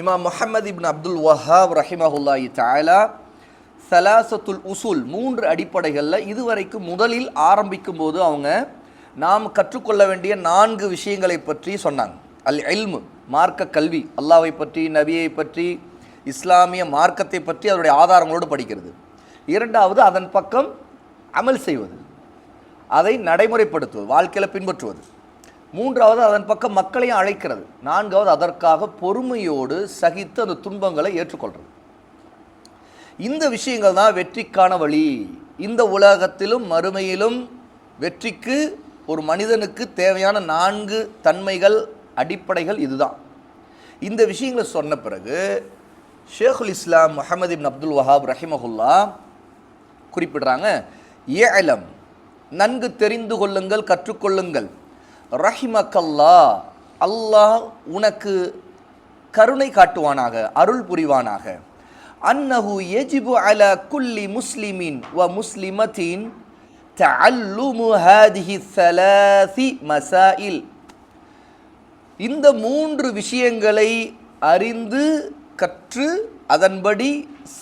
இமாம் முஹம்மது இப்னு அப்துல் வஹாப் ரஹிமஹுல்லாஹி தாலா சலாசத்துல் உசூல் மூன்று அடிப்படைகளில் இதுவரைக்கும் முதலில் ஆரம்பிக்கும் போது அவங்க நாம் கற்றுக்கொள்ள வேண்டிய நான்கு விஷயங்களை பற்றி சொன்னாங்க. அல் இல்மு மார்க்க கல்வி அல்லாவை பற்றி நபியை பற்றி இஸ்லாமிய மார்க்கத்தை பற்றி அதனுடைய ஆதாரங்களோடு படிக்கிறது. இரண்டாவது அதன் பக்கம் அமல் செய்வது. அதை நடைமுறைப்படுத்துவது வாழ்க்கையில் பின்பற்றுவது. மூன்றாவது அதன் பக்கம் மக்களையும் அழைக்கிறது. நான்காவது அதற்காக பொறுமையோடு சகித்து அந்த துன்பங்களை ஏற்றுக்கொள்கிறது இந்த விஷயங்கள் தான் வெற்றிக்கான வழி. இந்த உலகத்திலும் மறுமையிலும் வெற்றிக்கு ஒரு மனிதனுக்கு தேவையான நான்கு தன்மைகள் அடிப்படைகள் இதுதான். இந்த விஷயங்களை சொன்ன பிறகு ஷேகுல் இஸ்லாம் முஹமது இப்னு அப்துல் வஹாப் ரஹிமஹுல்லா குறிப்பிடுறாங்க ஏலம் நன்கு தெரிந்து கொள்ளுங்கள் கற்றுக்கொள்ளுங்கள். ரஹிமக்கல்லா அல்லாஹ் உனக்கு கருணை காட்டுவானாக அருள் புரிவானாக. அன்னஹு எஜிபு அல குல்லி முஸ்லிமின் வ முஸ்லிமத்தின் தல்லுமு ஹாதிஹி சலாசி மசாயில். இந்த மூன்று விஷயங்களை அறிந்து கற்று அதன்படி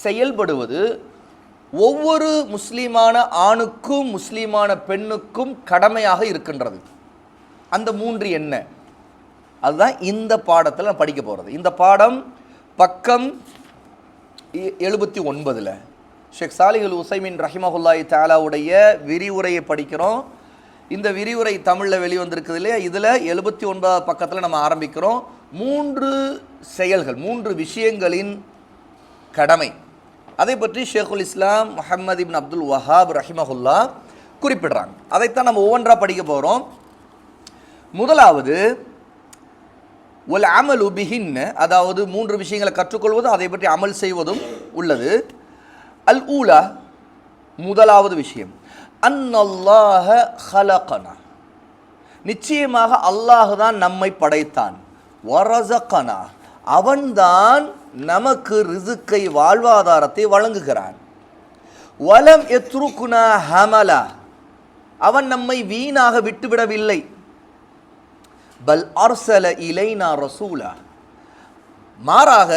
செயல்படுவது ஒவ்வொரு முஸ்லீமான ஆணுக்கும் முஸ்லீமான பெண்ணுக்கும் கடமையாக இருக்கின்றது. அந்த மூன்று என்ன? அதுதான் இந்த பாடத்தில் நான் படிக்க போகிறது இந்த பாடம் பக்கம் எழுபத்தி ஒன்பதில். ஷேக் சாலிகுல் உசைமின் ரஹிமஹுல்லாய் தாலாவுடைய விரிவுரையை படிக்கிறோம். இந்த விரிவுரை தமிழில் வெளிவந்திருக்குது இல்லையா? இதில் எழுபத்தி ஒன்பதாவது பக்கத்தில் நம்ம ஆரம்பிக்கிறோம். மூன்று செயல்கள் மூன்று விஷயங்களின் கடமை. அதை பற்றி ஷேகுல் இஸ்லாம் முஹம்மது இப்னு அப்துல் வஹாப் ரஹிமஹுல்லா குறிப்பிடுறாங்க. அதைத்தான் நம்ம ஒவ்வொன்றா படிக்க போகிறோம் முதலாவது ஒல் அமல் உபிஹின்னு அதாவது மூன்று விஷயங்களை கற்றுக்கொள்வதும் அதை பற்றி அமல் செய்வதும் உள்ளது. அல் ஊலா முதலாவது விஷயம். அன்னல்லாஹ ஹலகனா. நிச்சயமாக அல்லாஹ் தான் நம்மை படைத்தான். வரசகனா அவன்தான் நமக்கு ரிசுக்கை வாழ்வாதாரத்தை வழங்குகிறான். வலம் எத்ருக்குனா ஹமலா. அவன் நம்மை வீணாக விட்டுவிடவில்லை. பல் அர்சல இலைனா ரசூலா. மாறாக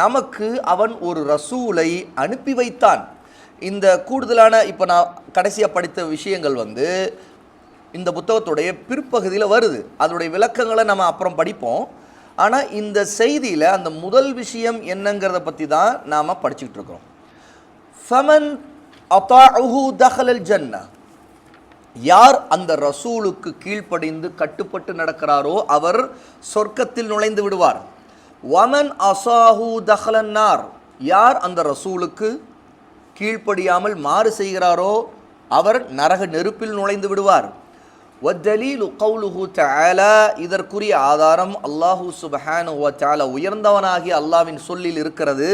நமக்கு அவன் ஒரு ரசூலை அனுப்பி வைத்தான். இந்த கூடுதலான இப்போ நான் கடைசியாக படித்த விஷயங்கள் வந்து இந்த புத்தகத்துடைய பிற்பகுதியில் வருது. அதனுடைய விளக்கங்களை நம்ம அப்புறம் படிப்போம். ஆனால் இந்த செய்தியில் அந்த முதல் விஷயம் என்னங்கிறத பற்றி தான் நாம் படிச்சுக்கிட்டு இருக்கிறோம். ஃபமன் அத்தாஹு தஹலல் ஜன்னா. யார் அந்த ரசூலுக்கு கீழ்ப்படிந்து கட்டுப்பட்டு நடக்கிறாரோ அவர் சொர்க்கத்தில் நுழைந்து விடுவார். வமன் அசாஹு தஹலன்னார் யார் அந்த ரசூலுக்கு கீழ்ப்படியாமல் மாறு செய்கிறாரோ அவர் நரக நெருப்பில் நுழைந்து விடுவார். வத்தலீலு கவுலுஹு தஆலா. இதற்குரிய ஆதாரம் அல்லாஹு சுபஹானு வ தஆலா உயர்ந்தவனாகிய சொல்லில் இருக்கிறது.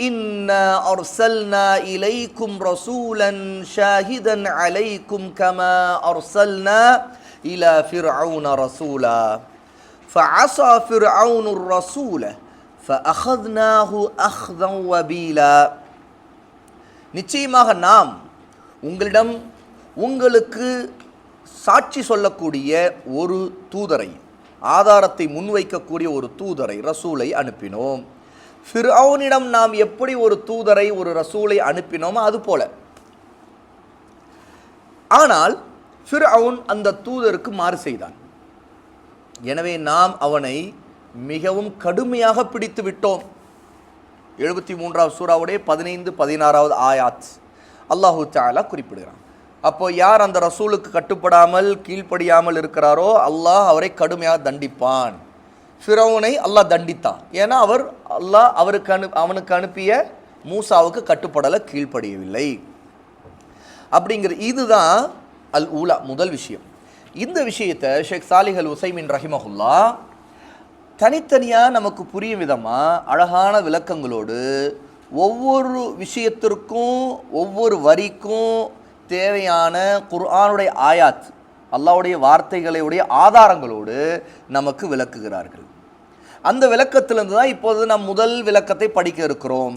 இன்னா அர்சல்னா இலைக்கும் ரசூலன் ஷாஹிதன் அலைக்கும் கமா அர்சல்னா இலா ஃபிர்அவுன ரசூலா فعصى فرعون الرسول فأخذناه أخذا وبيلا நிச்சயமாக நாம் உங்களிடம் உங்களுக்கு சாட்சி சொல்லக்கூடிய ஒரு தூதரை ஆதாரத்தை முன்வைக்கக்கூடிய ஒரு தூதரை ரசூலை அனுப்பினோம் ஃபிர்அவுனிடம் நாம் எப்படி ஒரு தூதரை ஒரு ரசூலை அனுப்பினோமோ அது போல. ஆனால் ஃபிர்அவுன் அந்த தூதருக்கு மாறு செய்தான். எனவே நாம் அவனை மிகவும் கடுமையாக பிடித்து விட்டோம். எழுபத்தி மூன்றாவது சூறாவுடைய பதினைந்து பதினாறாவது ஆயாத். அல்லாஹு தாலா குறிப்பிடுகிறான். அப்போ யார் அந்த ரசூலுக்கு கட்டுப்படாமல் கீழ்ப்படியாமல் இருக்கிறாரோ அல்லாஹ் அவரை கடுமையாக தண்டிப்பான். ஃபிரௌனை அல்லாஹ் தண்டித்தான். ஏன்னா அவர் அல்லாஹ் அவருக்கு அனு அவனுக்கு அனுப்பிய மூசாவுக்கு கட்டுப்படலை கீழ்ப்படியவில்லை. அப்படிங்கிற இதுதான் அல் ஊலா முதல் விஷயம். இந்த விஷயத்தை ஷேக் சாலிஹ் அல் உசைமின் ரஹிமஹுல்லா தனித்தனியாக நமக்கு புரியும் விதமாக அழகான விளக்கங்களோடு ஒவ்வொரு விஷயத்திற்கும் ஒவ்வொரு வரிக்கும் தேவையான குர்ஆனுடைய ஆயாத் அல்லாவுடைய வார்த்தைகளுடைய ஆதாரங்களோடு நமக்கு விளக்குகிறார்கள். அந்த விளக்கத்திலிருந்து தான் இப்போது நாம் முதல் விளக்கத்தை படிக்க இருக்கிறோம்.